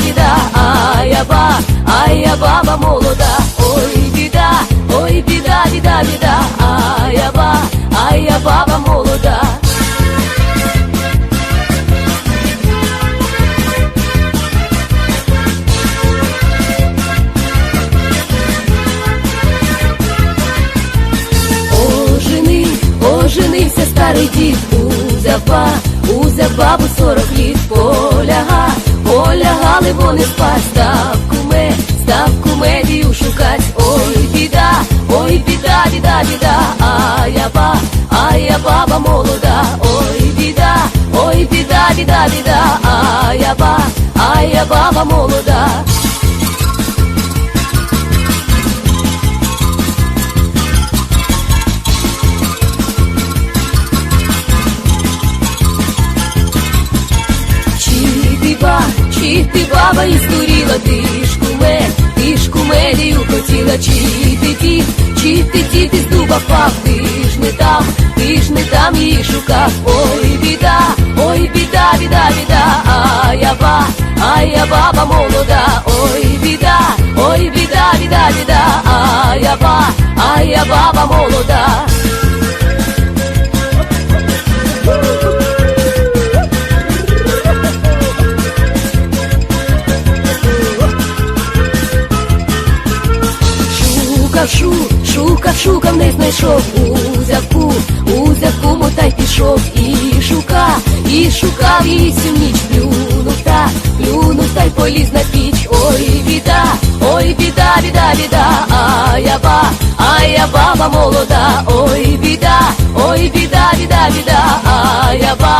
біда, біда, біда, а я ба, а я баба молода, ой, біда, ой, біда, біда, біда, а я ба, а я баба молода. Ожени, оженився старий дід, узяв ба, узяв бабу сорок літ, поляга, Полягали вони спать, став куме, став медію шукать, ой, біда, ой, біда, біда, біда, а я ба, а я баба молода, ой, біда, ой, біда, біда, біда, а я ба, а я баба молода. Чи ти баба і здуріла, ти ж куме, ти ж кумедію хотіла, чи ти ті, чи ти ті, ти з дуба впав, ти ж не там, ти ж не там її шукав, ой, біда, ой, біда, біда, біда, а я ба, а я баба молода, шукав, не знайшов, узяв ку, узяв куму та й пішов, і шукав, і шукав її всю ніч, плюнув та, плюнув та й поліз на піч, ой, біда, ой, біда, біда, біда, а я ба, а я баба молода, ой, біда, ой, біда, біда, біда, а я ба,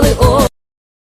Лі, ой,